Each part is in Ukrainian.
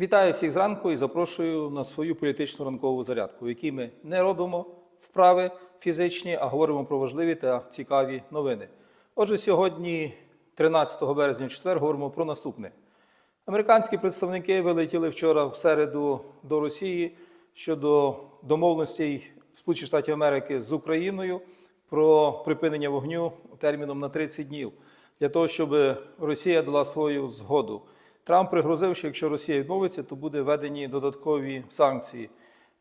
Вітаю всіх зранку і запрошую на свою політичну ранкову зарядку, в якій ми не робимо вправи фізичні, а говоримо про важливі та цікаві новини. Отже, сьогодні, 13 березня, четвер, говоримо про наступне. Американські представники вилетіли вчора в середу до Росії щодо домовленостей Сполучених Штатів Америки з Україною про припинення вогню терміном на 30 днів для того, щоб Росія дала свою згоду. Трамп пригрозив, що якщо Росія відмовиться, то буде введені додаткові санкції.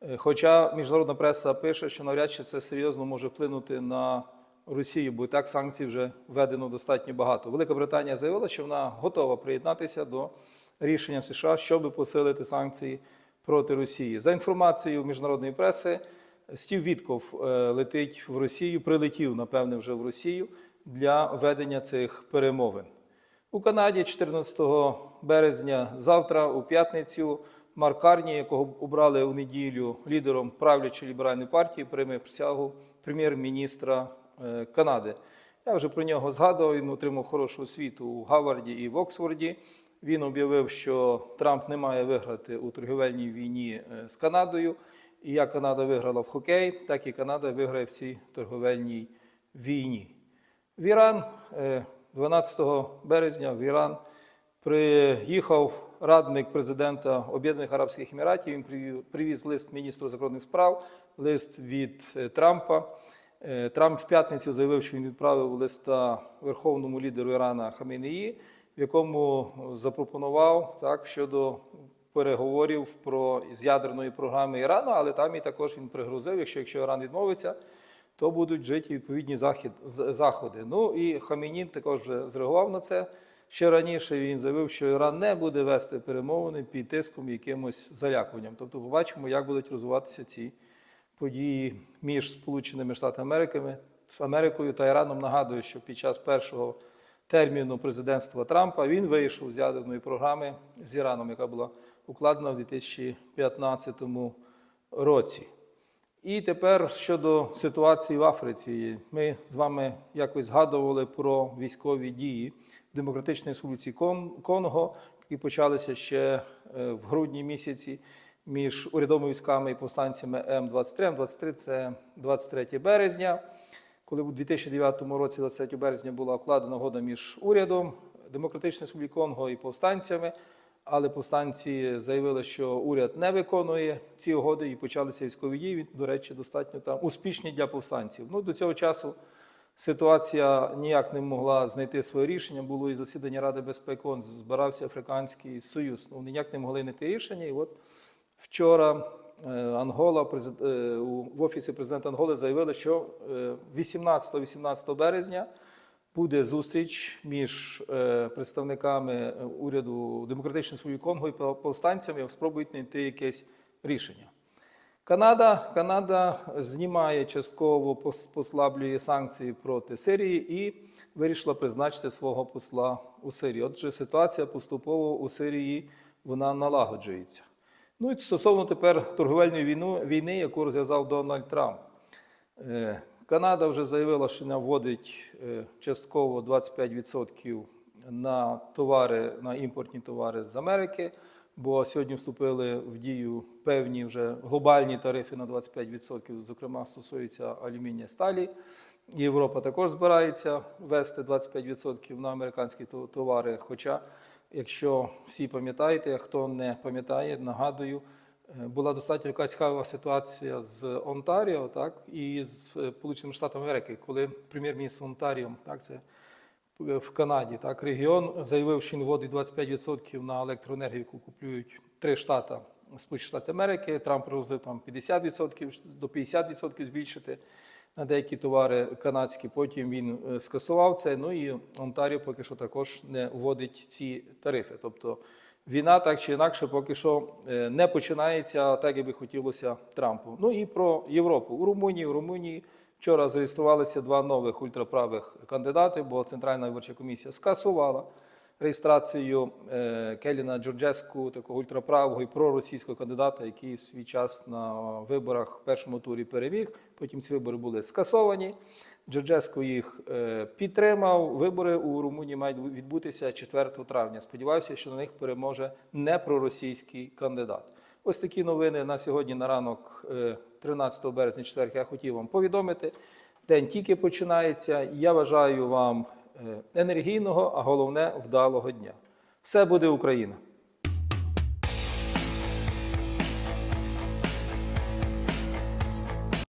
Е, Хоча міжнародна преса пише, що навряд чи це серйозно може вплинути на Росію, бо і так санкцій вже введено достатньо багато. Велика Британія заявила, що вона готова приєднатися до рішення США, щоб посилити санкції проти Росії. За інформацією міжнародної преси, Стів Вітков е, летить в Росію, прилетів, напевне, вже в Росію для ведення цих перемовин. У Канаді 14 березня, завтра, у п'ятницю, Марк Карні, якого обрали у неділю лідером правлячої ліберальної партії, прийме присягу прем'єр-міністра е, Канади. Я вже про нього згадував. Він отримав хорошу освіту у Гаварді і в Оксфорді. Він об'явив, що Трамп не має виграти у торгівельній війні е, з Канадою. І як Канада виграла в хокей, так і Канада виграє в цій торговельній війні. В Іран е, 12 березня в Іран приїхав радник президента Об'єднаних Арабських Еміратів. Він привіз лист міністру закордонних справ, лист від е, Трампа. Е, Трамп в п'ятницю заявив, що він відправив листа верховному лідеру Ірана Хамінеї, в якому запропонував так щодо переговорів про з ядерної програми Ірану, але там і також він пригрозив, якщо, якщо Іран відмовиться, то будуть вжиті відповідні захід, заходи. Ну і Хамінін також зреагував на це. Ще раніше він заявив, що Іран не буде вести перемовини під тиском якимось залякуванням. Тобто, побачимо, як будуть розвиватися ці події між Сполученими Штатами з Америкою та Іраном. Нагадую, що під час першого терміну президентства Трампа він вийшов з ядерної програми з Іраном, яка була укладена в 2015 році. І тепер щодо ситуації в Африці, ми з вами якось згадували про військові дії в Демократичній Республіці Кон- Конго, які почалися ще е, в грудні місяці між урядовими військами і повстанцями М23. М23 це 23 березня, коли у 2009 році, 23 березня, була укладена угода між урядом Демократичної Республіки Конго і повстанцями. Але повстанці заявили, що уряд не виконує ці угоди і почалися військові дії. До речі, достатньо там успішні для повстанців. Ну до цього часу ситуація ніяк не могла знайти своє рішення. Було і засідання Ради безпеки, ООН, збирався Африканський Союз. Ну ніяк не могли знайти рішення. І от вчора е, Ангола е, в офісі президента Анголи заявили, що е, 18-18 березня буде зустріч між е, представниками е, уряду Демократичної Республіки Конго і пов- повстанцями, спробують знайти якесь рішення. Канада, Канада знімає частково послаблює санкції проти Сирії і вирішила призначити свого посла у Сирії. Отже, ситуація поступово у Сирії вона налагоджується. Ну і стосовно тепер торговельної війну, війни, яку розв'язав Дональд Трамп. Канада вже заявила, що вона вводить е, частково 25% на товари, на імпортні товари з Америки, бо сьогодні вступили в дію певні вже глобальні тарифи на 25%, зокрема стосуються алюмінія сталі. Європа також збирається ввести 25% на американські товари. Хоча, якщо всі пам'ятаєте, хто не пам'ятає, нагадую, була достатньо така цікава ситуація з Онтаріо, так і з е, Сполученими Штатами Америки, коли прем'єр-міністр Онтаріо, так це е, в Канаді, так регіон заявив, що він вводить 25% на електроенергію, яку куплюють три штати Сполучені Штати Америки. Трамп пригрозив там 50% до 50% збільшити на деякі товари канадські. Потім він е, скасував це. Ну і Онтаріо поки що також не вводить ці тарифи. Тобто війна так чи інакше поки що е, не починається так, як би хотілося Трампу. Ну і про Європу. У Румунії, у Румунії вчора зареєструвалися два нових ультраправих кандидати, бо Центральна виборча комісія скасувала реєстрацію е, Келіна Джорджеску, такого ультраправого і проросійського кандидата, який в свій час на виборах в першому турі переміг. Потім ці вибори були скасовані. Джорджеско їх е, підтримав. Вибори у Румунії мають відбутися 4 травня. Сподіваюся, що на них переможе не проросійський кандидат. Ось такі новини на сьогодні на ранок е, 13 березня, четвер, я хотів вам повідомити. День тільки починається. Я бажаю вам е, енергійного, а головне вдалого дня. Все буде Україна!